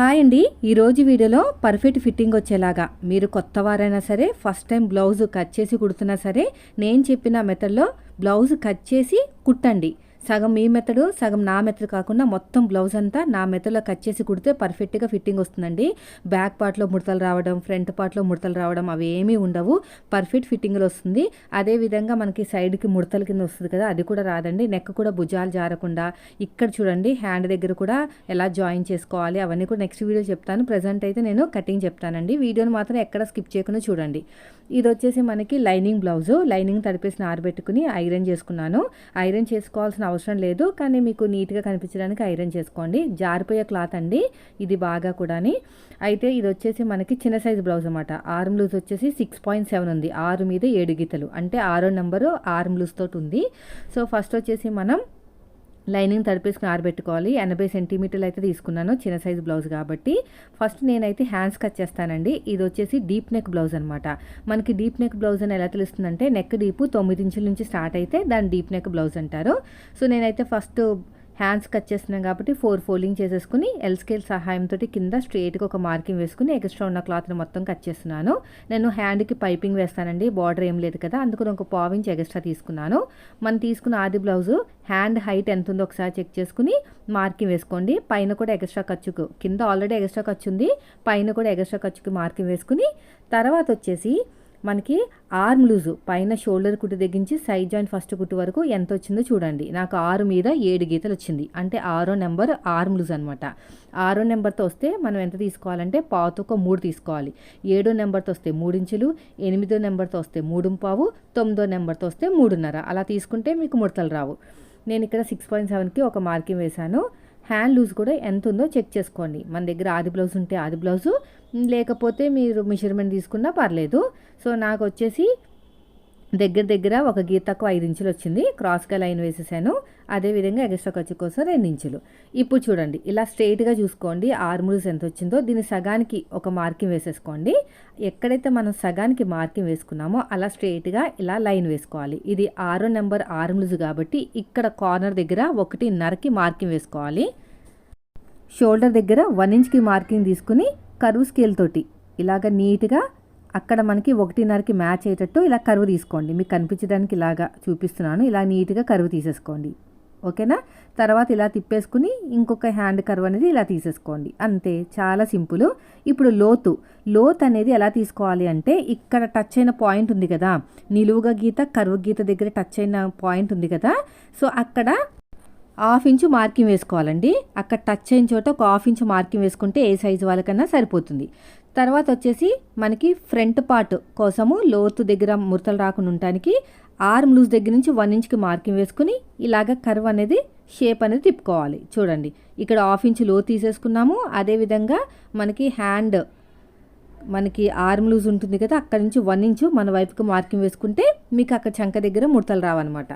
Hi అండి. ఈరోజు వీడియోలో పర్ఫెక్ట్ ఫిట్టింగ్ వచ్చేలాగా. మీరు కొత్త వారైనా సరే ఫస్ట్ టైం బ్లౌజ్ కట్ చేసి కుడుతున్నా సరే నేను చెప్పిన మెథడ్లో బ్లౌజ్ కట్ చేసి కుట్టండి. సగం మీ మెథడు సగం నా మెథడ్ కాకుండా మొత్తం బ్లౌజ్ అంతా నా మెథడ్లో కట్ చేసి కుడితే పర్ఫెక్ట్గా ఫిట్టింగ్ వస్తుందండి. బ్యాక్ పార్ట్లో ముడతలు రావడం ఫ్రంట్ పార్ట్లో ముడతలు రావడం అవి ఏమీ ఉండవు పర్ఫెక్ట్ ఫిట్టింగ్లో వస్తుంది. అదే విధంగా మనకి సైడ్కి ముడతల కింద వస్తుంది కదా అది కూడా రాదండి. నెక్ కూడా భుజాలు జారకుండా ఇక్కడ చూడండి హ్యాండ్ దగ్గర కూడా ఎలా జాయిన్ చేసుకోవాలి అవన్నీ కూడా నెక్స్ట్ వీడియో చెప్తాను. ప్రజెంట్ అయితే నేను కటింగ్ చెప్తానండి. వీడియోని మాత్రం ఎక్కడ స్కిప్ చేయకుండా చూడండి. ఇది వచ్చేసి మనకి లైనింగ్ బ్లౌజు లైనింగ్ తడిపేసిన ఆరబెట్టుకుని ఐరన్ చేసుకున్నాను. ఐరన్ చేసుకోవాల్సిన అవసరం లేదు కానీ మీకు నీట్గా కనిపించడానికి ఐరన్ చేసుకోండి. జారిపోయే క్లాత్ అండి ఇది బాగా కూడాని. అయితే ఇది వచ్చేసి మనకి చిన్న సైజ్ బ్లౌజ్ అనమాట ఆర్మ్ లూజ్ వచ్చేసి సిక్స్ పాయింట్ సెవెన్ ఉంది. ఆరు మీద ఏడు గీతలు. అంటే ఆరో నెంబరు ఆర్మ్ లూజ్ తోటి ఉంది. సో ఫస్ట్ వచ్చేసి మనం లైనింగ్ తడిపేసుకుని ఆరబెట్టుకోవాలి. ఎనభై సెంటీమీటర్లు అయితే తీసుకున్నాను చిన్న సైజు బ్లౌజ్ కాబట్టి. ఫస్ట్ నేనైతే హ్యాండ్స్ కట్ చేస్తానండి. ఇది వచ్చేసి డీప్ నెక్ బ్లౌజ్ అనమాట మనకి డీప్ నెక్ బ్లౌజ్ అని ఎలా తెలుస్తుందంటే నెక్ డీపు తొమ్మిది ఇంచుల నుంచి స్టార్ట్ అయితే దాని డీప్ నెక్ బ్లౌజ్ అంటారు. సో నేనైతే ఫస్ట్ హ్యాండ్స్ కట్ చేస్తున్నాం కాబట్టి ఫోర్ ఫోల్డింగ్ చేసేసుకుని ఎల్ స్కేల్ సహాయంతో కింద స్ట్రేట్గా ఒక మార్కింగ్ వేసుకుని ఎక్స్ట్రా ఉన్న క్లాత్ని మొత్తం కట్ చేస్తున్నాను. నేను హ్యాండ్కి పైపింగ్ వేస్తానండి బార్డర్ ఏం లేదు కదా అందుకని ఒక పావించి ఎక్స్ట్రా తీసుకున్నాను. మనం తీసుకున్న ఆది బ్లౌజు హ్యాండ్ హైట్ ఎంత ఉందో ఒకసారి చెక్ చేసుకుని మార్కింగ్ వేసుకోండి. పైన కూడా ఎక్స్ట్రా ఖర్చుకు కింద ఆల్రెడీ ఎక్స్ట్రా ఖర్చు ఉంది పైన కూడా ఎక్స్ట్రా ఖర్చుకి మార్కింగ్ వేసుకుని తర్వాత వచ్చేసి మనకి ఆర్మ్ లూజు పైన షోల్డర్ కుట్టు తెగించి సైడ్ జాయింట్ ఫస్ట్ కుట్టు వరకు ఎంత వచ్చిందో చూడండి. నాకు ఆరు మీద ఏడు గీతలు వచ్చింది అంటే ఆరో నెంబర్ ఆర్మ్ లూజ్ అనమాట ఆరో నెంబర్తో వస్తే మనం ఎంత తీసుకోవాలంటే పాత ఒక మూడు తీసుకోవాలి. ఏడో నెంబర్తో వస్తే మూడించులు ఎనిమిదో నెంబర్తో వస్తే మూడు పావు తొమ్మిదో నెంబర్తో వస్తే మూడున్నర. అలా తీసుకుంటే మీకు ముడతలు రావు. నేను ఇక్కడ సిక్స్ పాయింట్ సెవెన్కి ఒక మార్కింగ్ వేశాను. హ్యాండ్ లూజ్ కూడా ఎంత ఉందో చెక్ చేసుకోండి. మన దగ్గర ఆది బ్లౌజ్ ఉంటే ఆది బ్లౌజు లేకపోతే మీరు మెషర్మెంట్ తీసుకున్నా పర్లేదు. సో నాకు వచ్చేసి దగ్గర దగ్గర ఒక గీత తక్కువ ఐదు ఇంచులు వచ్చింది. క్రాస్గా లైన్ వేసేసాను. అదేవిధంగా ఎగస్ట్రా ఖర్చు కోసం రెండు ఇంచులు. ఇప్పుడు చూడండి. ఇలా స్ట్రైట్గా చూసుకోండి. ఆర్మ్లూస్ ఎంత వచ్చిందో. దీని సగానికి ఒక మార్కింగ్ వేసేసుకోండి. ఎక్కడైతే మనం సగానికి మార్కింగ్ వేసుకున్నామో అలా స్ట్రైట్గా ఇలా లైన్ వేసుకోవాలి. ఇది ఆరో నెంబర్ ఆర్మ్లూజ్ కాబట్టి ఇక్కడ కార్నర్ దగ్గర ఒకటిన్నరకి మార్కింగ్ వేసుకోవాలి. షోల్డర్ దగ్గర వన్ ఇంచ్కి మార్కింగ్ తీసుకుని కరువు స్కేల్ తోటి. ఇలాగ నీట్గా అక్కడ మనకి ఒకటిన్నరకి మ్యాచ్ అయ్యేటట్టు ఇలా కరువు తీసుకోండి. మీకు కనిపించడానికి ఇలాగా చూపిస్తున్నాను. ఇలా నీట్గా కరువు తీసేసుకోండి. ఓకేనా? తర్వాత ఇలా తిప్పేసుకుని ఇంకొక హ్యాండ్ కర్వ్ అనేది ఇలా తీసేసుకోండి. అంతే. చాలా సింపుల్. ఇప్పుడు లోతు. లోత్ అనేది ఎలా తీసుకోవాలి అంటే ఇక్కడ టచ్ అయిన పాయింట్ ఉంది కదా. నిలువుగా గీత కరువు గీత దగ్గర టచ్ అయిన పాయింట్ ఉంది కదా. సో అక్కడ హాఫ్ ఇంచు మార్కింగ్ వేసుకోవాలండి. అక్కడ టచ్ అయిన చోట ఒక హాఫ్ ఇంచు మార్కింగ్ వేసుకుంటే ఏ సైజు వాళ్ళకన్నా సరిపోతుంది. తర్వాత వచ్చేసి మనకి ఫ్రంట్ పార్ట్ కోసము లోతు దగ్గర ముడతలు రాకుండా ఉండటానికి ఆర్మ్ లూజ్ దగ్గర నుంచి వన్ ఇంచ్కి మార్కింగ్ వేసుకుని ఇలాగ కర్వ్ అనేది షేప్ అనేది తిప్పుకోవాలి. చూడండి ఇక్కడ హాఫ్ ఇంచ్లో తీసేసుకున్నాము. అదేవిధంగా మనకి హ్యాండ్ మనకి ఆర్మ్ లూజ్ ఉంటుంది కదా అక్కడ నుంచి వన్ ఇంచు మన వైపుకి మార్కింగ్ వేసుకుంటే మీకు అక్కడ చంక దగ్గర ముడతలు రావన్నమాట.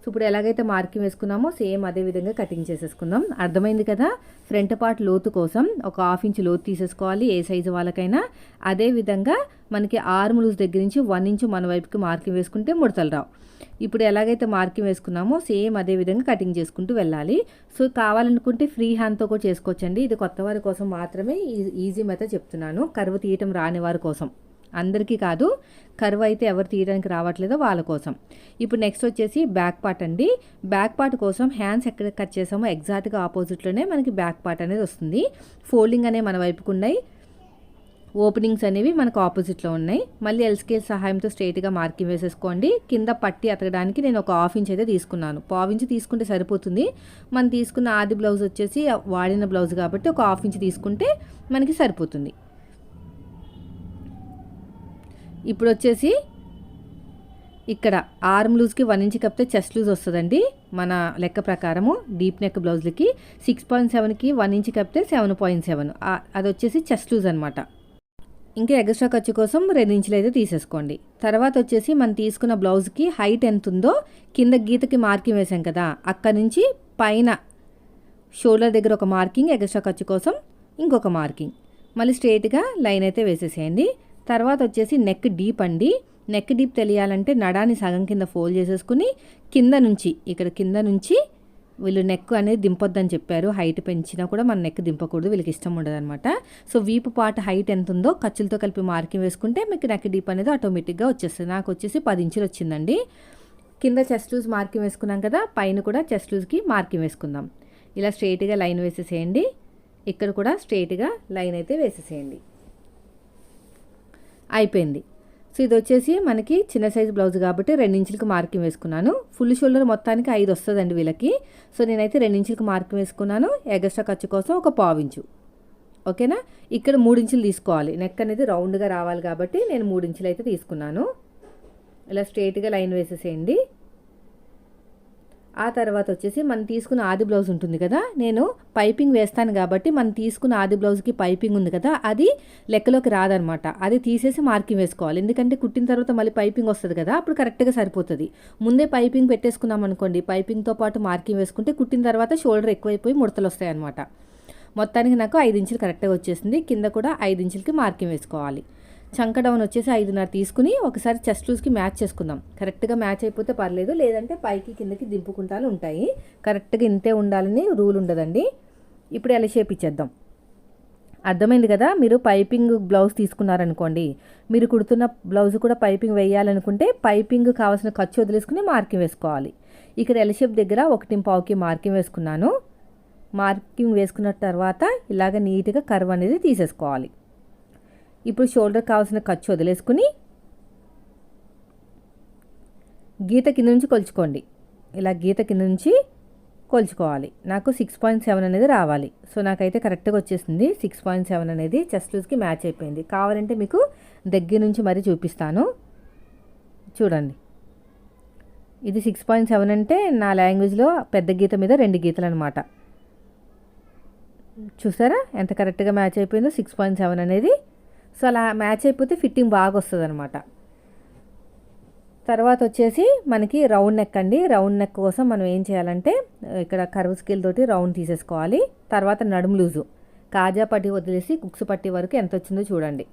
సో ఇప్పుడు ఎలాగైతే మార్కింగ్ వేసుకున్నామో సేమ్ అదే విధంగా కటింగ్ చేసేసుకుందాం. అర్థమైంది కదా? ఫ్రంట్ పార్ట్ లోతు కోసం ఒక హాఫ్ ఇంచ్ లోతు తీసేసుకోవాలి ఏ సైజు వాళ్ళకైనా. అదే విధంగా మనకి ఆర్మ్ లూజ్ దగ్గర నుంచి వన్ ఇంచు మన వైపుకి మార్కింగ్ వేసుకుంటే ముడతలు రావు. ఇప్పుడు ఎలాగైతే మార్కింగ్ వేసుకున్నామో సేమ్ అదే విధంగా కటింగ్ చేసుకుంటూ వెళ్ళాలి. సో కావాలనుకుంటే ఫ్రీ హ్యాండ్తో కూడా చేసుకోవచ్చండి. ఇది కొత్త వారి కోసం మాత్రమే ఈజీ మెథడ్ చెప్తున్నాను. కరువు తీయటం రాని వారి కోసం. అందరికీ కాదు కరువు అయితే ఎవరు తీయడానికి రావట్లేదో వాళ్ళ కోసం. ఇప్పుడు నెక్స్ట్ వచ్చేసి బ్యాక్ పార్ట్ అండి. బ్యాక్ పార్ట్ కోసం హ్యాండ్స్ ఎక్కడ కట్ చేసామో ఎగ్జాక్ట్గా ఆపోజిట్లోనే మనకి బ్యాక్ పార్ట్ అనేది వస్తుంది. ఫోల్డింగ్ అనే మన వైపుకు ఉన్నాయి. ఓపెనింగ్స్ అనేవి మనకు ఆపోజిట్లో ఉన్నాయి. మళ్ళీ ఎల్స్కేల్ సహాయంతో స్ట్రైట్గా మార్కింగ్ వేసేసుకోండి. కింద పట్టి అతకడానికి నేను ఒక హాఫ్ ఇంచ్ అయితే తీసుకున్నాను. పావు ఇంచ్ తీసుకుంటే సరిపోతుంది. మనం తీసుకున్న ఆది బ్లౌజ్ వచ్చేసి వాడిన బ్లౌజ్ కాబట్టి ఒక హాఫ్ ఇంచ్ తీసుకుంటే మనకి సరిపోతుంది. ఇప్పుడు వచ్చేసి ఇక్కడ ఆర్మ్ లూజ్కి వన్ ఇంచ్ కప్పితే చెస్ట్ లూజ్ వస్తుందండి. మన లెక్క ప్రకారము డీప్ నెక్ బ్లౌజ్లకి సిక్స్ పాయింట్ సెవెన్కి వన్ ఇంచ్ కప్పితే సెవెన్ పాయింట్ సెవెన్. అది వచ్చేసి చెస్ట్ లూజ్ అనమాట ఇంకా ఎక్స్ట్రా ఖర్చు కోసం రెండు ఇంచులు అయితే తీసేసుకోండి. తర్వాత వచ్చేసి మనం తీసుకున్న బ్లౌజ్కి హైట్ ఎంత ఉందో కింద గీతకి మార్కింగ్ వేసాం కదా అక్కడి నుంచి పైన షోల్డర్ దగ్గర ఒక మార్కింగ్ ఎక్స్ట్రా ఖర్చు కోసం ఇంకొక మార్కింగ్. మళ్ళీ స్ట్రైట్గా లైన్ అయితే వేసేసేయండి. తర్వాత వచ్చేసి నెక్ డీప్ అండి. నెక్ డీప్ తెలియాలంటే నడాన్ని సగం కింద ఫోల్డ్ చేసేసుకుని కింద నుంచి ఇక్కడ కింద నుంచి వీళ్ళు నెక్ అనేది దింపొద్దని చెప్పారు. హైట్ పెంచినా కూడా మన నెక్ దింపకూడదు వీళ్ళకి ఇష్టం ఉండదనమాట సో వీపు పార్ట్ హైట్ ఎంత ఉందో ఖర్చులతో కలిపి మార్కింగ్ వేసుకుంటే మీకు నెక్ డీప్ అనేది ఆటోమేటిక్గా వచ్చేస్తుంది. నాకు వచ్చేసి పది ఇంచులు వచ్చిందండి. కింద చెస్ట్ లూజ్ మార్కింగ్ వేసుకున్నాం కదా పైన కూడా చెస్ట్ లూజ్కి మార్కింగ్ వేసుకుందాం. ఇలా స్ట్రైట్గా లైన్ వేసేసేయండి. ఇక్కడ కూడా స్ట్రైట్గా లైన్ అయితే వేసేసేయండి. అయిపోయింది. సో ఇది వచ్చేసి మనకి చిన్న సైజ్ బ్లౌజ్ కాబట్టి రెండించులకు మార్కింగ్ వేసుకున్నాను. ఫుల్ షోల్డర్ మొత్తానికి ఐదు వస్తుందండి వీళ్ళకి. సో నేనైతే రెండించులకు మార్కింగ్ వేసుకున్నాను. ఎగస్ట్రా ఖర్చు కోసం ఒక పావించు. ఓకేనా? ఇక్కడ మూడించులు తీసుకోవాలి. నెక్ అనేది రౌండ్గా రావాలి కాబట్టి నేను మూడించులు అయితే తీసుకున్నాను. ఇలా స్ట్రేట్గా లైన్ వేసేసేయండి. ఆ తర్వాత వచ్చేసి మనం తీసుకున్న ఆది బ్లౌజ్ ఉంటుంది కదా నేను పైపింగ్ వేస్తాను కాబట్టి మనం తీసుకున్న ఆది బ్లౌజ్కి పైపింగ్ ఉంది కదా అది లెక్కలోకి రాదనమాట. అది తీసేసి మార్కింగ్ వేసుకోవాలి. ఎందుకంటే కుట్టిన తర్వాత మళ్ళీ పైపింగ్ వస్తుంది కదా అప్పుడు కరెక్ట్గా సరిపోతుంది. ముందే పైపింగ్ పెట్టేసుకున్నాం అనుకోండి పైపింగ్తో పాటు మార్కింగ్ వేసుకుంటే కుట్టిన తర్వాత షోల్డర్ ఎక్కువైపోయి ముడతలు వస్తాయి అనమాట మొత్తానికి నాకు ఐదు ఇంచులు కరెక్ట్గా వచ్చేసింది. కింద కూడా ఐదు ఇంచులకి మార్కింగ్ వేసుకోవాలి. చంక డౌన్ వచ్చేసి ఐదున్నర తీసుకుని ఒకసారి చెస్ట్ లూజ్కి మ్యాచ్ చేసుకుందాం. కరెక్ట్గా మ్యాచ్ అయిపోతే పర్లేదు లేదంటే పైకి కిందకి దింపుకుంటాలు ఉంటాయి. కరెక్ట్గా ఇంతే ఉండాలని రూల్ ఉండదండి. ఇప్పుడు ఎలా షేప్ ఇచ్చేద్దాం? అర్థమైంది కదా మీరు పైపింగ్ బ్లౌజ్ తీసుకున్నారనుకోండి మీరు కుడుతున్న బ్లౌజ్ కూడా పైపింగ్ వేయాలనుకుంటే పైపింగ్ కావాల్సిన ఖర్చు వదిలేసుకుని మార్కింగ్ వేసుకోవాలి. ఇక్కడ ఎల్ షేప్ దగ్గర ఒకటి పావుకి మార్కింగ్ వేసుకున్నాను. మార్కింగ్ వేసుకున్న తర్వాత ఇలాగ నీట్గా కర్వ్ అనేది తీసేసుకోవాలి. ఇప్పుడు షోల్డర్ కావాల్సిన ఖర్చు వదిలేసుకుని గీత కింద నుంచి కొలుచుకోండి. ఇలా గీత కింద నుంచి కొలుచుకోవాలి. నాకు సిక్స్ పాయింట్ సెవెన్ అనేది రావాలి. సో నాకైతే కరెక్ట్గా వచ్చేసింది. సిక్స్ పాయింట్ సెవెన్ అనేది చెస్ట్ లూజ్కి మ్యాచ్ అయిపోయింది. కావాలంటే మీకు దగ్గర నుంచి మరీ చూపిస్తాను. చూడండి. ఇది సిక్స్ పాయింట్ సెవెన్ అంటే నా లాంగ్వేజ్లో పెద్ద గీత మీద రెండు గీతలు అనమాట చూసారా? ఎంత కరెక్ట్గా మ్యాచ్ అయిపోయిందో సిక్స్ పాయింట్ సెవెన్ అనేది సో అలా మ్యాచ్ అయిపోతే ఫిట్టింగ్ బాగా వస్తుంది అనమాట తర్వాత వచ్చేసి మనకి రౌండ్ నెక్ అండి. రౌండ్ నెక్ కోసం మనం ఏం చేయాలంటే ఇక్కడ కర్వ్ స్కేల్ తోటి రౌండ్ తీసేసుకోవాలి. తర్వాత నడుము లూజు. కాజా పట్టి వదిలేసి ఉక్సు పట్టి వరకు ఎంత వచ్చిందో చూడండి.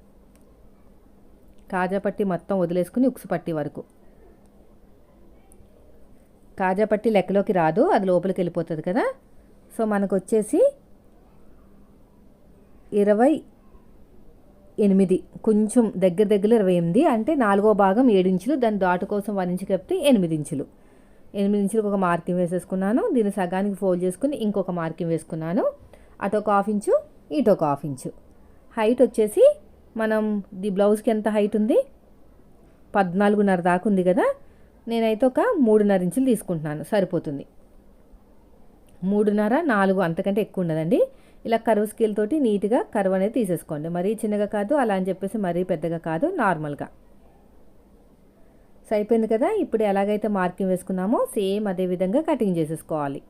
కాజా పట్టి మొత్తం వదిలేసుకుని ఉక్సు పట్టి వరకు. కాజా పట్టి లెక్కలోకి రాదు అది లోపలికి వెళ్ళిపోతుంది కదా. సో మనకు వచ్చేసి ఇరవై ఎనిమిది. కొంచెం దగ్గర దగ్గర ఇరవై ఎనిమిది. అంటే నాలుగో భాగం ఏడు ఇంచులు. దాని దాటు కోసం వన్ ఇంచు కప్పితే ఎనిమిది ఇంచులు. ఎనిమిది ఇంచులకు ఒక మార్కింగ్ వేసేసుకున్నాను. దీన్ని సగానికి ఫోల్డ్ చేసుకుని ఇంకొక మార్కింగ్ వేసుకున్నాను. అటు ఒక హాఫ్ ఇంచు ఇటు ఒక హాఫ్ ఇంచు. హైట్ వచ్చేసి మనం ది బ్లౌజ్కి ఎంత హైట్ ఉంది? పద్నాలుగున్నర దాకా ఉంది కదా? నేనైతే ఒక మూడున్నర ఇంచులు తీసుకుంటున్నాను. సరిపోతుంది. మూడున్నర నాలుగు అంతకంటే ఎక్కువ ఉండదండి. ఇలా కరువు స్కేల్ తోటి నీట్గా కరువు అనేది తీసేసుకోండి. మరీ చిన్నగా కాదు అలా అని చెప్పేసి మరీ పెద్దగా కాదు నార్మల్గా. సో అయిపోయింది కదా? ఇప్పుడు ఎలాగైతే మార్కింగ్ వేసుకున్నామో సేమ్ అదే విధంగా కటింగ్ చేసేసుకోవాలి.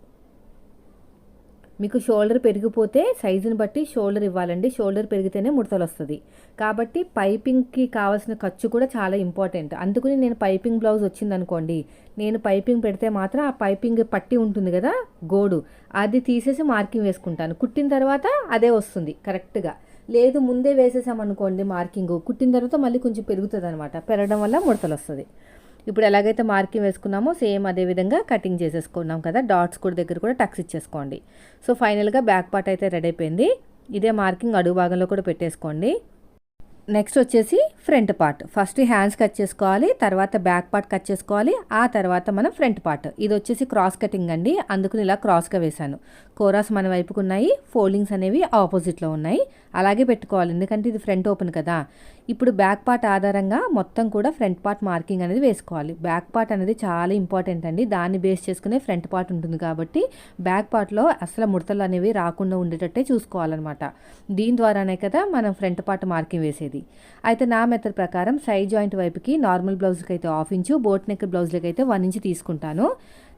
మీకు షోల్డర్ పెరిగిపోతే సైజుని బట్టి షోల్డర్ ఇవ్వాలండి. షోల్డర్ పెరిగితేనే ముడతలు వస్తుంది. కాబట్టి పైపింగ్కి కావాల్సిన ఖర్చు కూడా చాలా ఇంపార్టెంట్. అందుకని నేను పైపింగ్ బ్లౌజ్ వచ్చిందనుకోండి నేను పైపింగ్ పెడితే మాత్రం ఆ పైపింగ్ పట్టి ఉంటుంది కదా గోడు. అది తీసేసి మార్కింగ్ వేసుకుంటాను. కుట్టిన తర్వాత అదే వస్తుంది కరెక్ట్గా. లేదు ముందే వేసేసామనుకోండి మార్కింగ్ కుట్టిన తర్వాత మళ్ళీ కొంచెం పెరుగుతుంది అనమాట పెరగడం వల్ల ముడతలు వస్తుంది. ఇప్పుడు ఎలాగైతే మార్కింగ్ వేసుకున్నామో సేమ్ అదే విధంగా కటింగ్ చేసేసుకున్నాం కదా డాట్స్ కూడా దగ్గర కూడా టక్స్ ఇచ్చేసుకోండి. సో ఫైనల్గా బ్యాక్ పార్ట్ అయితే రెడీ అయిపోయింది. ఇదే మార్కింగ్ అడుగు భాగంలో కూడా పెట్టేసుకోండి. నెక్స్ట్ వచ్చేసి front part first hands cut చేసుకోవాలి తర్వాత బ్యాక్ పార్ట్ కట్ చేసుకోవాలి ఆ తర్వాత మనం ఫ్రంట్ పార్ట్ ఇది వచ్చేసి క్రాస్ కటింగ్ అండి. అందుకని ఇలా క్రాస్గా వేశాను. కోరాస్ మన వైపుకు ఉన్నాయి ఫోల్డింగ్స్ అనేవి ఆపోజిట్లో ఉన్నాయి. అలాగే పెట్టుకోవాలి ఎందుకంటే ఇది ఫ్రంట్ ఓపెన్ కదా. ఇప్పుడు బ్యాక్ పార్ట్ ఆధారంగా మొత్తం కూడా ఫ్రంట్ పార్ట్ మార్కింగ్ అనేది వేసుకోవాలి. బ్యాక్ పార్ట్ అనేది చాలా ఇంపార్టెంట్ అండి. దాన్ని బేస్ చేసుకునే ఫ్రంట్ పార్ట్ ఉంటుంది కాబట్టి బ్యాక్ పార్ట్లో అసలు ముడతలు అనేవి రాకుండా ఉండేటట్టే చూసుకోవాలన్నమాట. దీని ద్వారానే కదా మనం ఫ్రంట్ పార్ట్ మార్కింగ్ వేసేది. అయితే నా మెథడ్ ప్రకారం సైడ్ జాయింట్ వైపుకి నార్మల్ బ్లౌజ్కి అయితే హాఫ్ ఇంచు బోట్ నెక్ బ్లౌజ్లకి అయితే వన్ ఇంచ్ తీసుకుంటాను.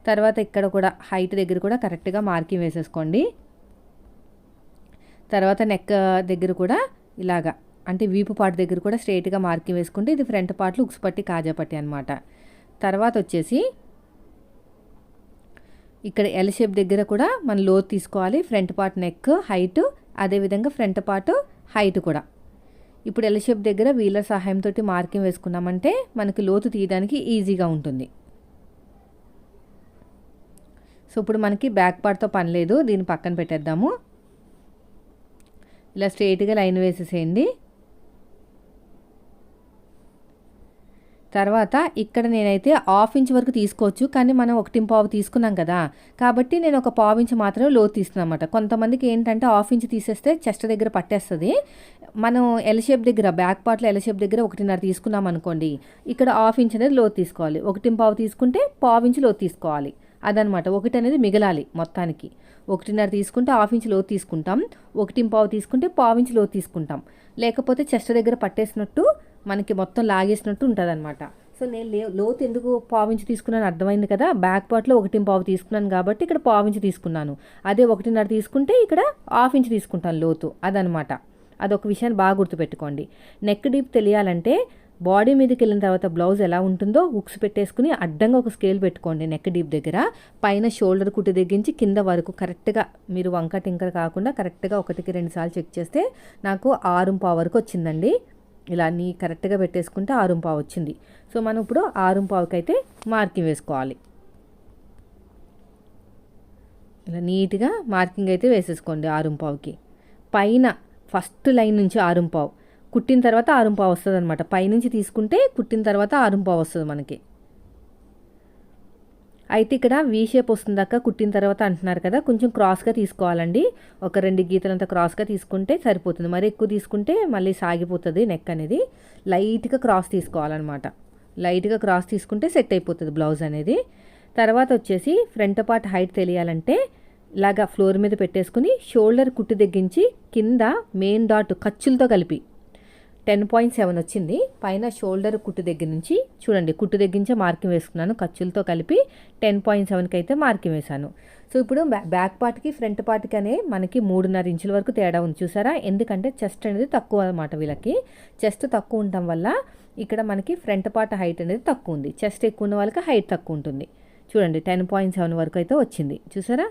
తర్వాత ఇక్కడ కూడా హైట్ దగ్గర కూడా కరెక్ట్గా మార్కింగ్ వేసేసుకోండి. తర్వాత నెక్ uh, దగ్గర కూడా ఇలాగా అంటే వీపు పాటు దగ్గర కూడా స్ట్రైట్గా మార్కింగ్ వేసుకుంటే ఇది ఫ్రంట్ పార్ట్లు ఉక్స్ పట్టి కాజా పట్టి అనమాట తర్వాత వచ్చేసి ఇక్కడ ఎల్ షేప్ దగ్గర కూడా మనం లోతు తీసుకోవాలి ఫ్రంట్ పార్ట్ నెక్ హైట్ అదేవిధంగా ఫ్రంట్ పార్ట్ హైట్ కూడా. ఇప్పుడు ఎల్ షేప్ దగ్గర వీలర్ సహాయంతో మార్కింగ్ వేసుకున్నామంటే మనకి లోతు తీయడానికి ఈజీగా ఉంటుంది. సో ఇప్పుడు మనకి బ్యాక్ పార్ట్తో పని లేదు దీన్ని పక్కన పెట్టేద్దాము. ఇలా స్ట్రేట్గా లైన్ వేసేసేయండి. తర్వాత ఇక్కడ నేనైతే హాఫ్ ఇంచ్ వరకు తీసుకోవచ్చు కానీ మనం ఒకటి పావు తీసుకున్నాం కదా. కాబట్టి నేను ఒక పావు ఇంచ్ మాత్రమే లోతు తీస్తున్నాను అనమాట కొంతమందికి ఏంటంటే హాఫ్ ఇంచ్ తీసేస్తే చెస్ట్ దగ్గర పట్టేస్తుంది. మనం ఎల్ షేప్ దగ్గర బ్యాక్ పార్ట్లో ఎల్ షేప్ దగ్గర ఒకటిన్నర తీసుకున్నాం అనుకోండి ఇక్కడ హాఫ్ ఇంచ్ అనేది లోతు తీసుకోవాలి. ఒకటి పావు తీసుకుంటే పావు ఇంచ్ లోతు తీసుకోవాలి. అదనమాట ఒకటి అనేది మిగలాలి మొత్తానికి. ఒకటిన్నర తీసుకుంటే హాఫ్ ఇంచ్ లోతు తీసుకుంటాం. ఒకటి పావు తీసుకుంటే పావు ఇంచ్ లోతు తీసుకుంటాం. లేకపోతే చెస్ట్ దగ్గర పట్టేసినట్టు మనకి మొత్తం లాగేసినట్టు ఉంటుంది అనమాట సో నేను లే లోతు ఎందుకు పావించి తీసుకున్నాను అర్థమైంది కదా? బ్యాక్ పార్ట్లో ఒకటి పావు తీసుకున్నాను కాబట్టి ఇక్కడ పావించి తీసుకున్నాను. అదే ఒకటిన్నర తీసుకుంటే ఇక్కడ హాఫ్ ఇంచ్ తీసుకుంటాను లోతు. అదనమాట అదొక విషయాన్ని బాగా గుర్తుపెట్టుకోండి. నెక్ డీప్ తెలియాలంటే బాడీ మీదకి వెళ్ళిన తర్వాత బ్లౌజ్ ఎలా ఉంటుందో ఉక్స్ పెట్టేసుకుని అడ్డంగా ఒక స్కేల్ పెట్టుకోండి నెక్ డీప్ దగ్గర. పైన షోల్డర్ కుట్టి దగ్గరించి కింద వరకు కరెక్ట్గా మీరు వంక టింకర్ కాకుండా కరెక్ట్గా ఒకటికి రెండు సార్లు చెక్ చేస్తే నాకు ఆరుంపా వరకు వచ్చిందండి. ఇలా నీ కరెక్ట్గా పెట్టేసుకుంటే ఆరుంపా వచ్చింది. సో మనం ఇప్పుడు ఆరుంపావుకి అయితే మార్కింగ్ వేసుకోవాలి. ఇలా నీట్గా మార్కింగ్ అయితే వేసేసుకోండి ఆరుంపావుకి పైన ఫస్ట్ లైన్ నుంచి ఆరుంపావు కుట్టిన తర్వాత ఆరుంపావు వస్తుంది అనమాట పైనుంచి తీసుకుంటే కుట్టిన తర్వాత ఆరుంపావు వస్తుంది మనకి. అయితే ఇక్కడ వీ షేప్ వస్తుందాక కుట్టిన తర్వాత అంటున్నారు కదా కొంచెం క్రాస్గా తీసుకోవాలండి. ఒక రెండు గీతలంతా క్రాస్గా తీసుకుంటే సరిపోతుంది. మరి ఎక్కువ తీసుకుంటే మళ్ళీ సాగిపోతుంది నెక్ అనేది. లైట్గా క్రాస్ తీసుకోవాలన్నమాట. లైట్గా క్రాస్ తీసుకుంటే సెట్ అయిపోతుంది బ్లౌజ్ అనేది. తర్వాత వచ్చేసి ఫ్రంట్ పార్ట్ హైట్ తెలియాలంటే ఇలాగా ఫ్లోర్ మీద పెట్టేసుకుని షోల్డర్ కుట్టు తగ్గించి కింద మెయిన్ డాట్ ఖర్చులతో కలిపి. టెన్ పాయింట్ సెవెన్ వచ్చింది. పైన షోల్డర్ కుట్టు దగ్గర నుంచి చూడండి కుట్టు తగ్గించే మార్కింగ్ వేసుకున్నాను ఖర్చులతో కలిపి టెన్ పాయింట్ సెవెన్కి అయితే మార్కింగ్ వేశాను. సో ఇప్పుడు బ్యాక్ పార్ట్కి ఫ్రంట్ పార్ట్కి అనే మనకి మూడున్నర ఇంచుల వరకు తేడా ఉంది చూసారా? ఎందుకంటే చెస్ట్ అనేది తక్కువ అనమాట వీళ్ళకి. చెస్ట్ తక్కువ ఉండటం వల్ల ఇక్కడ మనకి ఫ్రంట్ పార్ట్ హైట్ అనేది తక్కువ ఉంది. చెస్ట్ ఎక్కువ ఉన్న వాళ్ళకి హైట్ తక్కువ ఉంటుంది. చూడండి టెన్ పాయింట్ సెవెన్ వరకు అయితే వచ్చింది. చూసారా?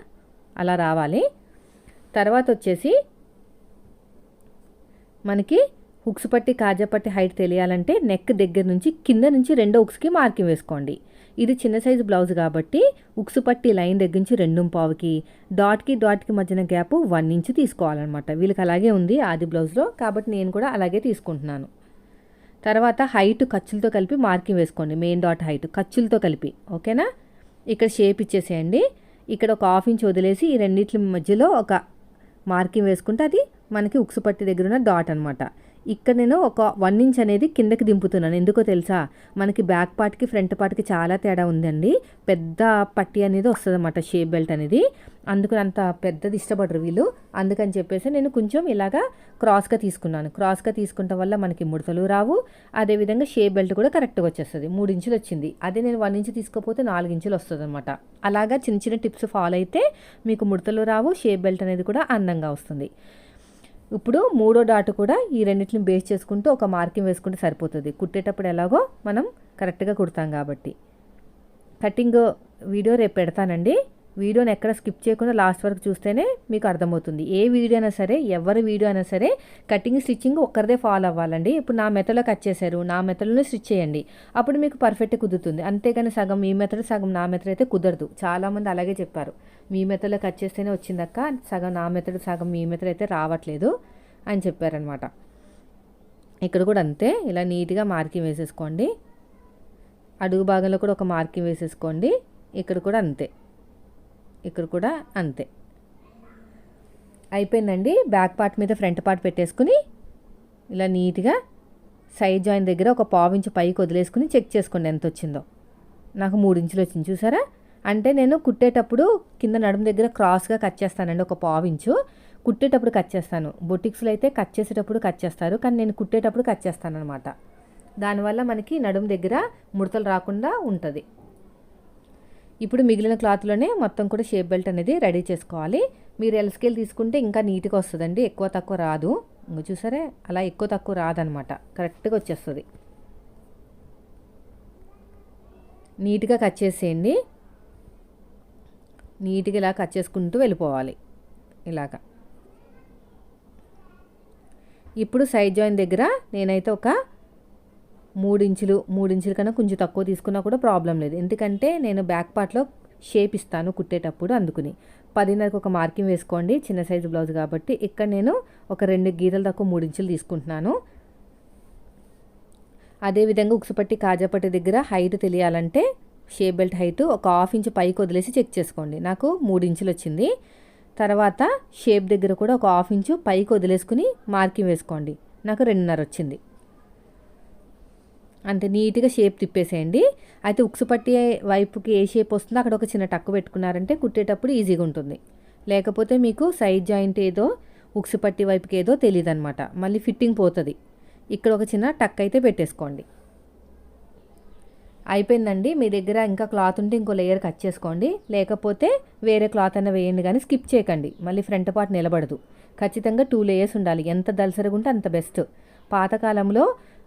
అలా రావాలి. తర్వాత వచ్చేసి మనకి హుక్స్ పట్టి కాజా పట్టి హైట్ తెలియాలంటే నెక్ దగ్గర నుంచి కింద నుంచి రెండో హుక్స్కి మార్కింగ్ వేసుకోండి. ఇది చిన్న సైజు బ్లౌజ్ కాబట్టి ఉక్స్ పట్టి లైన్ దగ్గర నుంచి రెండు పావుకి డాట్కి డాట్కి మధ్యన గ్యాప్ వన్ ఇంచ్ తీసుకోవాలన్నమాట. వీళ్ళకి అలాగే ఉంది ఆది బ్లౌజ్లో కాబట్టి నేను కూడా అలాగే తీసుకుంటున్నాను. తర్వాత హైట్ ఖర్చులతో కలిపి మార్కింగ్ వేసుకోండి. మెయిన్ డాట్ హైట్ ఖర్చులతో కలిపి. ఓకేనా? ఇక్కడ షేప్ ఇచ్చేసేయండి. ఇక్కడ ఒక హాఫ్ ఇంచ్ వదిలేసి ఈ రెండింటి మధ్యలో ఒక మార్కింగ్ వేసుకుంటే అది మనకి ఉక్సుపట్టి దగ్గర ఉన్న డాట్ అనమాట ఇక్కడ నేను ఒక వన్ ఇంచ్ అనేది కిందకి దింపుతున్నాను. ఎందుకో తెలుసా? మనకి బ్యాక్ పార్ట్కి ఫ్రంట్ పార్ట్కి చాలా తేడా ఉందండి. పెద్ద పట్టి అనేది వస్తుంది అనమాట షేప్ బెల్ట్ అనేది. అందుకని అంత పెద్దది ఇష్టపడరు వీళ్ళు. అందుకని చెప్పేసి నేను కొంచెం ఇలాగా క్రాస్గా తీసుకున్నాను. క్రాస్గా తీసుకుంటాం వల్ల మనకి ముడతలు రావు. అదేవిధంగా షేప్ బెల్ట్ కూడా కరెక్ట్గా వచ్చేస్తుంది. మూడు ఇంచులు వచ్చింది. అదే నేను వన్ ఇంచ్ తీసుకోపోతే నాలుగు ఇంచులు వస్తుంది అనమాట అలాగా చిన్న చిన్న టిప్స్ ఫాలో అయితే మీకు ముడతలు రావు షేప్ బెల్ట్ అనేది కూడా అందంగా వస్తుంది. ఇప్పుడు మూడో డాట్ కూడా ఈ రెండింటిని బేస్ చేసుకుంటూ ఒక మార్కింగ్ వేసుకుంటే సరిపోతుంది. కుట్టేటప్పుడు ఎలాగో మనం కరెక్ట్గా కుడతాం కాబట్టి. కటింగ్ వీడియో రేపు పెడతానండి. వీడియోని ఎక్కడ స్కిప్ చేయకుండా లాస్ట్ వరకు చూస్తేనే మీకు అర్థమవుతుంది. ఏ వీడియో అయినా సరే ఎవరి వీడియో అయినా సరే కటింగ్ స్టిచ్చింగ్ ఒక్కరిదే ఫాలో అవ్వాలండి. ఇప్పుడు నా మెథడ్లో కట్ చేశారు నా మెథడ్లోనే స్టిచ్ చేయండి. అప్పుడు మీకు పర్ఫెక్ట్ కుదురుతుంది. అంతేగాని సగం ఈ మెథడ్ సగం నా మెథడ్ అయితే కుదరదు. చాలామంది అలాగే చెప్పారు. మీ మెథడ్లో కట్ చేస్తేనే వచ్చిందక్క. సగం నా మెతడు సగం మీ మెతడు అయితే రావట్లేదు అని చెప్పారనమాట ఇక్కడ కూడా అంతే. ఇలా నీట్గా మార్కింగ్ వేసేసుకోండి. అడుగు భాగంలో కూడా ఒక మార్కింగ్ వేసేసుకోండి. ఇక్కడ కూడా అంతే. ఇక్కడ కూడా అంతే. అయిపోయిందండి. బ్యాక్ పార్ట్ మీద ఫ్రంట్ పార్ట్ పెట్టేసుకుని ఇలా నీట్గా సైడ్ జాయిన్ దగ్గర ఒక పావు ఇంచు పైకి వదిలేసుకుని చెక్ చేసుకోండి ఎంత వచ్చిందో. నాకు మూడు ఇంచులు వచ్చింది. చూసారా? అంటే నేను కుట్టేటప్పుడు కింద నడుము దగ్గర క్రాస్గా కట్ చేస్తానండి ఒక పావించు కుట్టేటప్పుడు కట్ చేస్తాను. బొటిక్స్లో అయితే కట్ చేసేటప్పుడు కట్ చేస్తారు కానీ నేను కుట్టేటప్పుడు కట్ చేస్తాను అనమాట దానివల్ల మనకి నడుము దగ్గర ముడతలు రాకుండా ఉంటుంది. ఇప్పుడు మిగిలిన క్లాత్లోనే మొత్తం కూడా షేప్ బెల్ట్ అనేది రెడీ చేసుకోవాలి. మీరు ఎల్ స్కేల్ తీసుకుంటే ఇంకా నీట్గా వస్తుందండి ఎక్కువ తక్కువ రాదు. ఇంకా చూసారే? అలా ఎక్కువ తక్కువ రాదనమాట కరెక్ట్గా వచ్చేస్తుంది. నీట్గా కట్ చేసేయండి. నీట్గా ఇలా కట్ చేసుకుంటూ వెళ్ళిపోవాలి. ఇలాగా. ఇప్పుడు సైడ్ జాయిన్ దగ్గర నేనైతే ఒక మూడు ఇంచులు మూడు ఇంచుల కన్నా కొంచెం తక్కువ తీసుకున్నా కూడా ప్రాబ్లం లేదు. ఎందుకంటే నేను బ్యాక్ పార్ట్లో షేప్ ఇస్తాను కుట్టేటప్పుడు అందుకుని. పదిన్నరకు ఒక మార్కింగ్ వేసుకోండి చిన్న సైజు బ్లౌజ్ కాబట్టి. ఇక్కడ నేను ఒక రెండు గీతలు తక్కువ మూడు ఇంచులు తీసుకుంటున్నాను. అదేవిధంగా ఉక్సుపట్టి కాజాపట్టి దగ్గర హైట్ తెలియాలంటే షేప్ బెల్ట్ హైట్ ఒక హాఫ్ ఇంచ్ పైకి వదిలేసి చెక్ చేసుకోండి. నాకు మూడు ఇంచులు వచ్చింది. తర్వాత షేప్ దగ్గర కూడా ఒక హాఫ్ ఇంచు పైకి వదిలేసుకుని మార్కింగ్ వేసుకోండి. నాకు రెండున్నర వచ్చింది. అంతే నీట్గా షేప్ తిప్పేసేయండి. అయితే ఉక్సు పట్టి వైపుకి ఏ షేప్ వస్తుందో అక్కడ ఒక చిన్న టక్కు పెట్టుకున్నారంటే కుట్టేటప్పుడు ఈజీగా ఉంటుంది. లేకపోతే మీకు సైడ్ జాయింట్ ఏదో ఉక్సు పట్టి వైపుకి ఏదో తెలియదు అనమాట మళ్ళీ ఫిట్టింగ్ పోతుంది. ఇక్కడ ఒక చిన్న టక్ అయితే పెట్టేసుకోండి. అయిపోయిందండి. మీ దగ్గర ఇంకా క్లాత్ ఉంటే ఇంకో లేయర్ కట్ చేసుకోండి. లేకపోతే వేరే క్లాత్ అన్న వేయండి కానీ స్కిప్ చేయకండి. మళ్ళీ ఫ్రంట్ పార్ట్ నిలబడదు. ఖచ్చితంగా టూ లేయర్స్ ఉండాలి. ఎంత దలసరగుంటే ఉంటే అంత బెస్ట్ పాతకాలంలో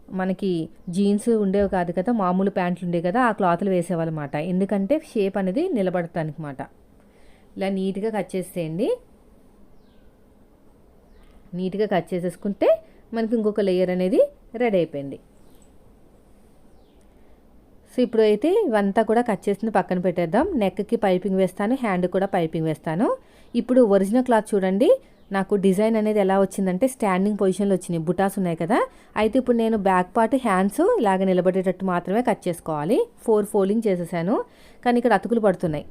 మనకి జీన్స్ ఉండేవి కాదు కదా మామూలు ప్యాంట్లు ఉండేవి కదా ఆ క్లాత్లు వేసేవాళ్ళమాట. ఎందుకంటే షేప్ అనేది నిలబడటానికి మాట. ఇలా నీట్గా కట్ చేసేయండి. నీట్గా కట్ చేసేసుకుంటే మనకి ఇంకొక లేయర్ అనేది రెడీ అయిపోయింది. సో ఇప్పుడు అయితే ఇవంతా కూడా కట్ చేసింది పక్కన పెట్టేద్దాం. నెక్కి పైపింగ్ వేస్తాను హ్యాండ్ కూడా పైపింగ్ వేస్తాను. ఇప్పుడు ఒరిజినల్ క్లాత్ చూడండి. నాకు డిజైన్ అనేది ఎలా వచ్చిందంటే స్టాండింగ్ పొజిషన్లో వచ్చినాయి బుటాస్ ఉన్నాయి కదా. అయితే ఇప్పుడు నేను బ్యాక్ పార్ట్ హ్యాండ్స్ ఇలాగ నిలబడేటట్టు మాత్రమే కట్ చేసుకోవాలి. ఫోర్ ఫోల్డింగ్ చేసేసాను. కానీ ఇక్కడ అతుకులు పడుతున్నాయి.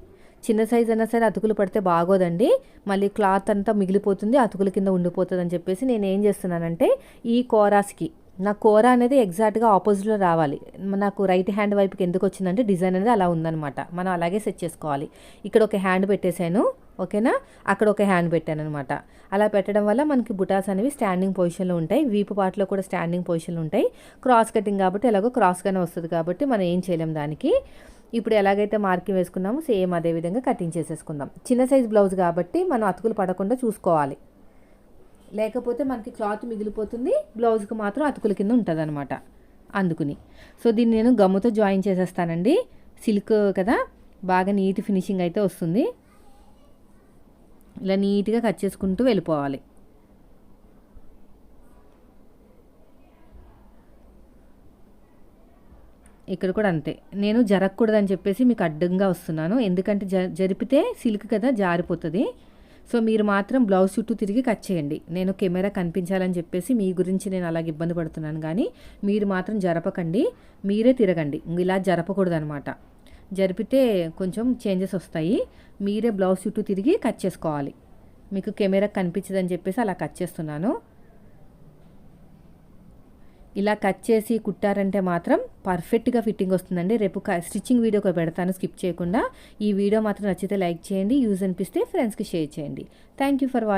చిన్న సైజ్ అయినా సరే అతుకులు పడితే బాగోదండి. మళ్ళీ క్లాత్ అంతా మిగిలిపోతుంది అతుకుల కింద ఉండిపోతుంది అని చెప్పేసి నేను ఏం చేస్తున్నానంటే ఈ కోరాస్కి నా కూర అనేది ఎగ్జాక్ట్గా ఆపోజిట్లో రావాలి. నాకు రైట్ హ్యాండ్ వైపుకి ఎందుకు వచ్చిందంటే డిజైన్ అనేది అలా ఉందనమాట మనం అలాగే సెట్ చేసుకోవాలి. ఇక్కడ ఒక హ్యాండ్ పెట్టేశాను ఓకేనా అక్కడ ఒక హ్యాండ్ పెట్టాను అనమాట అలా పెట్టడం వల్ల మనకి బుటాస్ అనేవి స్టాండింగ్ పొజిషన్లో ఉంటాయి. వీపు పాటలో కూడా స్టాండింగ్ పొజిషన్లు ఉంటాయి. క్రాస్ కటింగ్ కాబట్టి ఎలాగో క్రాస్గానే వస్తుంది కాబట్టి మనం ఏం చేయలేం దానికి. ఇప్పుడు ఎలాగైతే మార్కింగ్ వేసుకున్నామో సేమ్ అదే విధంగా కటింగ్ చేసేసుకుందాం. చిన్న సైజ్ బ్లౌజ్ కాబట్టి మనం అతుకులు పడకుండా చూసుకోవాలి. లేకపోతే మనకి క్లాత్ మిగిలిపోతుంది బ్లౌజ్కి మాత్రం అతుకుల కింద ఉంటుంది అనమాట అందుకుని. సో దీన్ని నేను గమ్ముతో జాయిన్ చేసేస్తానండి. సిల్క్ కదా బాగా నీట్ ఫినిషింగ్ అయితే వస్తుంది. ఇలా నీట్గా కట్ చేసుకుంటూ వెళ్ళిపోవాలి. ఇక్కడ కూడా అంతే. నేను జరగకూడదని చెప్పేసి మీకు అడ్డంగా వస్తున్నాను. ఎందుకంటే జ జరిపితే సిల్క్ కదా జారిపోతుంది. సో మీరు మాత్రం బ్లౌజ్ చుట్టూ తిరిగి కట్ చేయండి. నేను కెమెరా కనిపించాలని చెప్పేసి మీ గురించి నేను అలాగ ఇబ్బంది పడుతున్నాను కానీ మీరు మాత్రం జరపకండి మీరే తిరగండి. ఇలా జరపకూడదు అనమాట జరిపితే కొంచెం చేంజెస్ వస్తాయి. మీరే బ్లౌజ్ చుట్టూ తిరిగి కట్ చేసుకోవాలి. మీకు కెమెరా కనిపించదని చెప్పేసి అలా కట్ చేస్తున్నాను. ఇలా కట్ చేసి కుట్టారంటే మాత్రం పర్ఫెక్ట్గా ఫిట్టింగ్ వస్తుందండి. రేపు స్టిచ్చింగ్ వీడియో పెడతాను స్కిప్ చేయకుండా. ఈ వీడియో మాత్రం నచ్చితే లైక్ చేయండి యూజ్ అనిపిస్తే ఫ్రెండ్స్కి షేర్ చేయండి. Thank you for watching